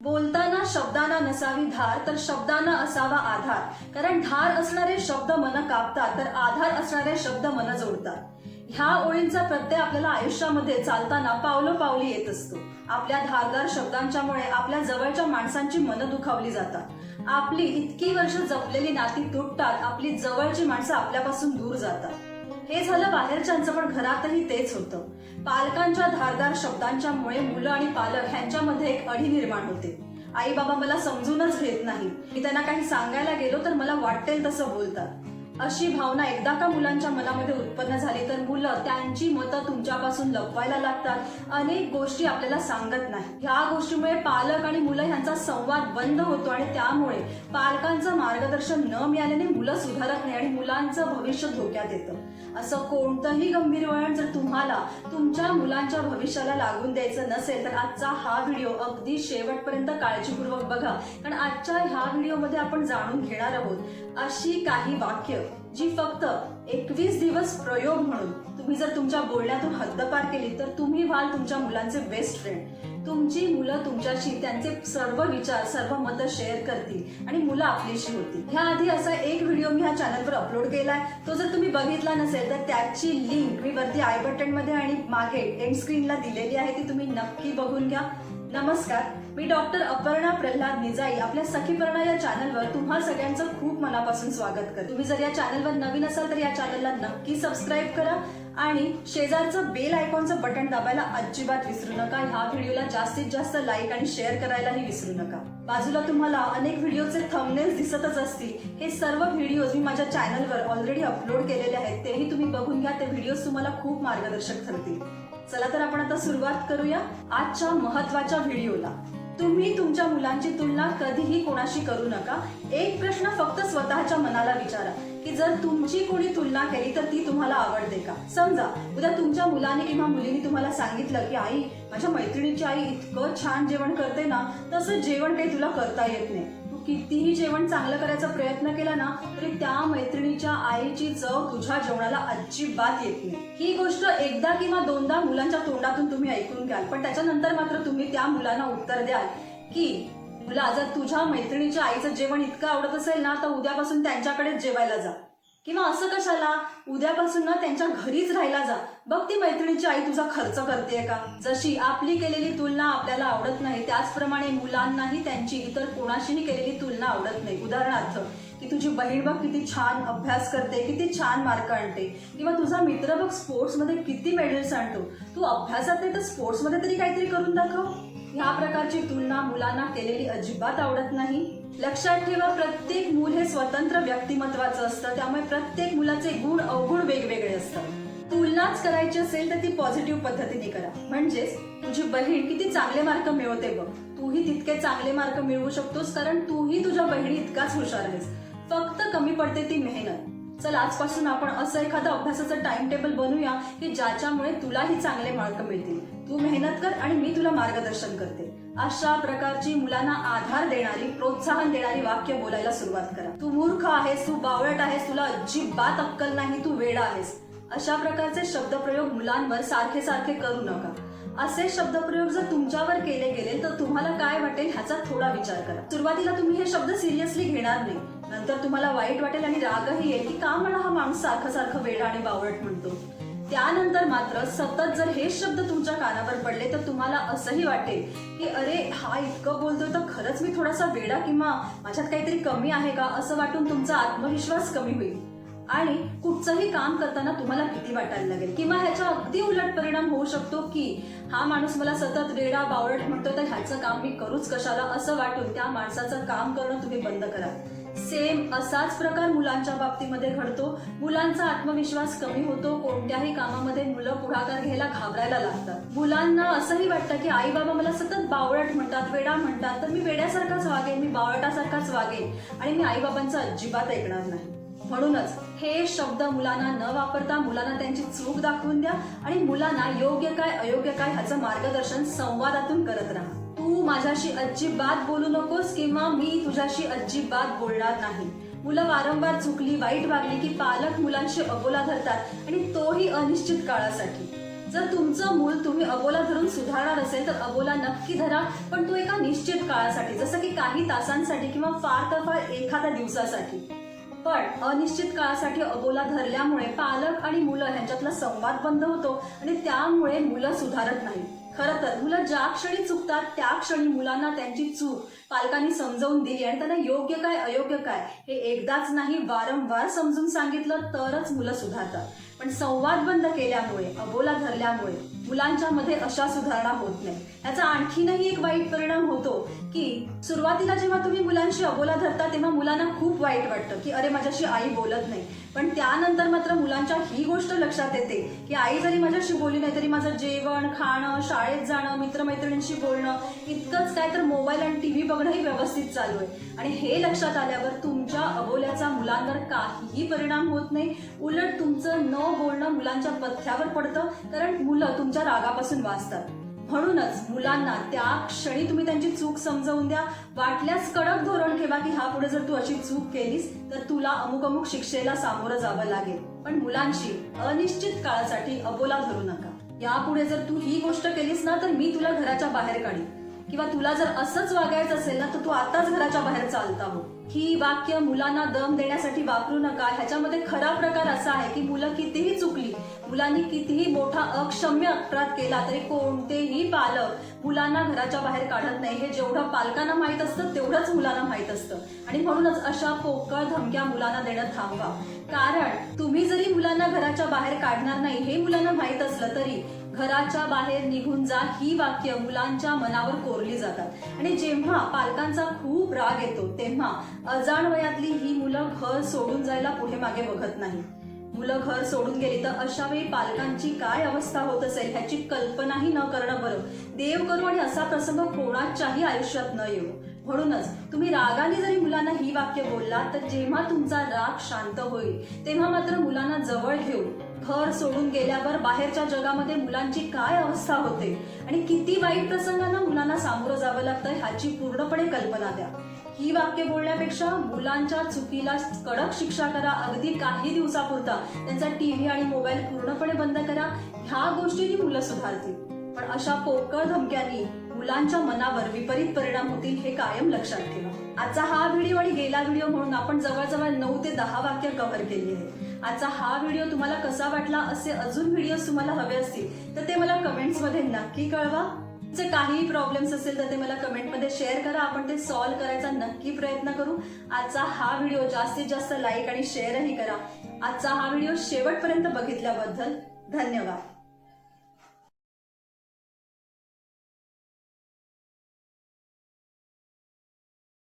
बोलताना शब्दांना नसावी धार तर शब्दांना असावा आधार. कारण धार असणारे शब्द मन कापतात तर आधार असणारे शब्द मन जोडतात. ह्या ओळींचा प्रत्यय आपल्याला आयुष्यामध्ये चालताना पावलं पावली येत असतो. आपल्या धारदार शब्दांच्यामुळे आपल्या जवळच्या माणसांची मनं दुखावली जातात. आपली इतकी वर्ष जपलेली नाती तुटतात आपली जवळची माणसं आपल्यापासून दूर जातात. हे झालं बाहेरच्यांचं पण घरातही तेच होतं. पालकांच्या धारदार शब्दांच्यामुळे मुलं आणि पालक ह्यांच्यामध्ये एक अडी निर्माण होते. आई बाबा मला समजूनच घेत नाही. मी त्यांना काही सांगायला गेलो तर मला वाटेल तसं बोलतात. अशी भावना एकदा का मुलांच्या मनामध्ये उत्पन्न झाली तर मुलं त्यांची मतं तुमच्यापासून लपवायला लागतात. अनेक गोष्टी आपल्याला सांगत नाही. ह्या गोष्टीमुळे पालक आणि मुलं ह्यांचा संवाद बंद होतो आणि त्यामुळे पालकांचं मार्गदर्शन न मिळाल्याने मुलं सुधारत नाही आणि मुलांचं भविष्य धोक्यात येतं. असं कोणतंही गंभीर वळण जर तुम्हाला तुमच्या मुलांच्या भविष्याला लागून द्यायचं नसेल तर आजचा हा व्हिडिओ अगदी शेवटपर्यंत काळजीपूर्वक बघा. कारण आजच्या ह्या व्हिडिओमध्ये आपण जाणून घेणार आहोत अशी काही वाक्य जी फक्त एकवीस दिवस प्रयोग म्हणून तुम्ही जर तुमच्या बोलण्यातून हद्दपार केली तर तुम्ही व्हाल तुमच्या मुलांचे बेस्ट फ्रेंड तुमची मुलं तुमच्याशी त्यांचे सर्व विचार सर्व मतं शेअर करतील आणि मुलं आपलीशी होतील. ह्या आधी असा एक व्हिडिओ मी ह्या चॅनलवर अपलोड केलाय. तो जर तुम्ही बघितला नसेल तर त्याची लिंक मी वरती आय बटनमध्ये आणि मागे एंड स्क्रीनला दिलेली आहे ती तुम्ही नक्की बघून घ्या. नमस्कार मी डॉक्टर अपर्णा प्रल्हाद निजाई. आपल्या सखीपर्णा या चॅनलवर तुम्हा सगळ्यांचं खूप मनापासून स्वागत करते. तुम्ही जर या चॅनलवर नवीन असाल तर या चॅनलला नक्की सबस्क्राईब करा. आणि शेजारचं बेल आयकॉनचं बटन दाबायला अजिबात विसरू नका. ह्या व्हिडिओला जास्तीत जास्त लाईक आणि शेअर करायलाही विसरू नका. बाजूला तुम्हाला अनेक व्हिडिओचे थंबनेल्स दिसतच असतील. हे सर्व व्हिडिओज मी माझ्या चॅनलवर ऑलरेडी अपलोड केलेले आहेत. तेही तुम्ही बघून घ्या. ते व्हिडिओज तुम्हाला खूप मार्गदर्शक ठरतील. चला तर आपण आता सुरुवात करूया आजच्या महत्त्वाच्या व्हिडिओला. तुम्ही तुमच्या मुलांची तुलना कधीही कोणाशी करू नका. एक प्रश्न फक्त स्वतःच्या मनाला विचारा. की जर तुमची कोणी तुलना केली तर ती तुम्हाला आवडते का? समजा उद्या तुमच्या मुलाने किंवा मुलीने तुम्हाला सांगितलं की आई माझ्या मैत्रिणीची आई इतकं छान जेवण करते ना तसं जेवण काही तुला करता येत नाही. तू कितीही जेवण चांगलं करायचा प्रयत्न केला ना तरी त्या मैत्रिणीच्या आईची चव तुझ्या जेवणाला अजिबात येत नाही. ही गोष्ट एकदा किंवा दोनदा मुलांच्या तोंडातून तुम्ही ऐकून घ्याल पण त्याच्यानंतर मात्र तुम्ही त्या मुलांना उत्तर द्याल की मुला जर तुझ्या मैत्रिणीच्या आईचं जेवण इतकं आवडत असेल ना तर उद्यापासून त्यांच्याकडेच जेवायला जा. किंवा असं कशाला? उद्यापासून ना त्यांच्या घरीच राहायला जा. बघ ती मैत्रिणीची आई तुझा खर्च करते का? जशी आपली केलेली तुलना आपल्याला आवडत नाही त्याचप्रमाणे मुलांनाही त्यांची इतर कोणाशीही केलेली तुलना आवडत नाही. उदाहरणार्थ की तुझी बहीण बघ किती छान अभ्यास करते किती छान मार्क आणते. किंवा तुझा मित्र बघ स्पोर्ट्समध्ये किती मेडल्स आणतो. तू अभ्यासात नाही तर स्पोर्ट्समध्ये तरी काहीतरी करून दाखव. ह्या प्रकारची तुलना मुलांना केलेली अजिबात आवडत नाही. लक्षात ठेवा प्रत्येक मूल हे स्वतंत्र व्यक्तिमत्वाचं असतं. त्यामुळे प्रत्येक मुलाचे गुण अवगुण वेगवेगळे असतात. तुलनाच करायची असेल तर ती पॉझिटिव्ह पद्धतीने करा. म्हणजेच तुझी बहीण किती चांगले मार्क मिळवते बघ. तूही तितके चांगले मार्क मिळवू शकतोस कारण तूही तुझ्या बहिणी इतकाच हुशार आहेस. फक्त कमी पडते ती मेहनत. चल आजपासून आपण असं एखादं अभ्यासाचं टाइम टेबल बनवूया की ज्याच्यामुळे तुलाही चांगले मार्क मिळतील. तू मेहनत कर आणि मी तुला मार्गदर्शन करते. अशा प्रकारची मुलांना आधार देणारी प्रोत्साहन देणारी वाक्य बोलायला सुरुवात करा. तू मूर्ख आहेस तू बावळट आहेस तुला अजिबात अक्कल नाही तू वेडा आहेस. अशा प्रकारचे शब्दप्रयोग मुलांवर सारखे सारखे करू नका. असे शब्दप्रयोग जर तुमच्यावर केले गेले तर तुम्हाला काय वाटेल ह्याचा थोडा विचार करा. सुरुवातीला तुम्ही हे शब्द सिरियसली घेणार नाही. नंतर तुम्हाला वाईट वाटेल आणि रागही येईल की का मला हा माणूस सारखं सारखं वेडा आणि बावळट म्हणतो? त्यानंतर मात्र सतत जर हे शब्द तुमच्या कानावर पडले तर तुम्हाला असंही वाटेल की अरे हा इतकं बोलतोय तर खरंच मी थोडासा वेडा किंवा माझ्यात काहीतरी कमी आहे का? असं वाटून तुमचा आत्मविश्वास कमी होईल. आणि कुठचंही काम करताना तुम्हाला भीती वाटायला लागेल. किंवा ह्याचा अगदी उलट परिणाम होऊ शकतो की हा माणूस मला सतत वेडा बावळट म्हणतो तर ह्याचं काम मी करूच कशाला? असं वाटून त्या माणसाचं काम करणं तुम्ही बंद करा. सेम असाच प्रकार मुलांच्या बाबतीमध्ये घडतो. मुलांचा आत्मविश्वास कमी होतो. कोणत्याही कामामध्ये मुलं पुढाकार घ्यायला घाबरायला लागतात. मुलांना असंही वाटतं की आई बाबा मला सतत बावळट म्हणतात वेडा म्हणतात. तर मी वेड्यासारखाच वागेन मी बावळटासारखाच वागेन आणि मी आई बाबांचं अजिबात ऐकणार नाही. म्हणूनच हे शब्द मुलांना न वापरता मुलांना त्यांची चूक दाखवून द्या आणि मुलांना योग्य काय अयोग्य काय ह्याचं मार्गदर्शन संवादातून करत राहा. तू माझ्याशी अजिबात बोलू नकोस किंवा मी तुझ्याशी अजिबात बोलणार नाही. मुलं वारंवार चुकली वाईट वागली की पालक मुलांशी अबोला धरतात आणि तोही अनिश्चित काळासाठी. जर तुमचं मूल तुम्ही अबोला धरून सुधारणार असेल तर अबोला नक्की धरा पण तो एका निश्चित काळासाठी जसं की काही तासांसाठी किंवा फार तर फार एखाद्या दिवसासाठी. पण अनिश्चित काळासाठी अबोला धरल्यामुळे पालक आणि मुलं ह्यांच्यातला संवाद बंद होतो आणि त्यामुळे मुलं सुधारत नाही खरं तर मुलं ज्या क्षणी चुकतात त्या क्षणी मुलांना त्यांची चूक पालकांनी समजावून दिली आणि त्यांना योग्य काय अयोग्य काय हे एकदाच नाही वारंवार समजून सांगितलं तरच मुलं सुधारतात. पण संवाद बंद केल्यामुळे अबोला धरल्यामुळे मुलांच्या मध्ये अशा सुधारणा होत नाही. याचा आणखीनही एक वाईट परिणाम होतो की सुरुवातीला जेव्हा तुम्ही मुलांशी अबोला धरता तेव्हा मुलांना खूप वाईट वाटतं की अरे माझ्याशी आई बोलत नाही. पण त्यानंतर मात्र मुलांच्या ही गोष्ट लक्षात येते की आई जरी माझ्याशी बोलली नाही तरी माझं जेवण खाणं शाळेत जाणं मित्रमैत्रिणींशी बोलणं इतकंच काय तर मोबाईल आणि टीव्ही बघणंही व्यवस्थित चालू आहे. आणि हे लक्षात आल्यावर तुमच्या अबोल्याचा मुलांवर काहीही परिणाम होत नाही. उलट तुमचं न बोलणं मुलांच्या पथ्यावर पडतं. कारण मुलं तुमच्या रागापासून वाचतात. म्हणूनच मुलांना त्या क्षणी तुम्ही त्यांची चूक समजावून द्या. वाटल्यास कडक धोरण ठेवा की हा पुढे जर तू अशी चूक केलीस तर तुला अमुक अमुक शिक्षेला सामोरं जावं लागेल. पण मुलांशी अनिश्चित काळासाठी अबोला धरू नका. यापुढे जर तू ही गोष्ट केलीस ना तर मी तुला घराच्या बाहेर काढीन. किंवा तुला जर असंच वागायचं असेल ना तर तू आताच घराच्या बाहेर चालता हो ही वाक्य मुलांना दम देण्यासाठी वापरू नका. ह्याच्यामध्ये खरा प्रकार असा आहे की मुलं कितीही चुकली मुलांनी कितीही मोठा अक्षम्य अपराध केला तरी कोणतेही पालक मुलांना घराच्या बाहेर काढत नाही. हे जेवढं पालकांना माहीत असतं तेवढंच मुलांना माहीत असतं. आणि म्हणूनच अशा पोकळ धमक्या मुलांना देणं थांबवा. कारण तुम्ही जरी मुलांना घराच्या बाहेर काढणार नाही हे मुलांना माहीत असलं तरी घराच्या बाहेर निघून जा ही वाक्य मुलांच्या मनावर कोरली जातात. आणि जेव्हा पालकांचा खूप राग येतो तेव्हा अजाण वयातली ही मुलं घर सोडून जायला पुढे मागे बघत नाही मुलं घर सोडून गेली तर अशा वेळी पालकांची काय अवस्था होत असेल ह्याची कल्पनाही न करणं बरं. देव करू आणि असा प्रसंग कोणाच्याही आयुष्यात न येऊ. म्हणूनच तुम्ही रागाने जरी मुलांना ही वाक्य बोलला तर जेव्हा तुमचा राग शांत होईल तेव्हा मात्र मुलांना जवळ घेऊन घर सोडून गेल्यावर बाहेरच्या जगामध्ये मुलांची काय अवस्था होते आणि किती वाईट प्रसंगांना मुलांना सामोरं जावं लागतं ह्याची पूर्णपणे कल्पना द्या. ही वाक्य बोलण्यापेक्षा मुलांच्या चुकीला कडक शिक्षा करा. अगदी काही दिवसापुरता त्यांचा टीव्ही आणि मोबाईल पूर्णपणे बंद करा. ह्या गोष्टींनी मुलं सुधारतील. पण अशा पोकळ धमक्यांनी मुलांच्या मनावर विपरीत परिणाम होतील हे कायम लक्षात ठेवा. आजचा हा व्हिडिओ आणि गेला व्हिडिओ म्हणून आपण जवळजवळ नऊ ते दहा वाक्य कव्हर केली आहे आजचा हा व्हिडिओ तुम्हाला कसा वाटला असे अजून व्हिडिओज तुम्हाला हवे असतील तर ते मला कमेंट्समध्ये नक्की कळवा. जे काही प्रॉब्लेम्स असेल तर ते मला कमेंटमध्ये शेअर करा. आपण ते सॉल्व्ह करायचा नक्की प्रयत्न करू. आजचा हा व्हिडिओ जास्तीत जास्त लाईक आणि शेअरही करा. आजचा हा व्हिडिओ शेवटपर्यंत बघितल्याबद्दल धन्यवाद.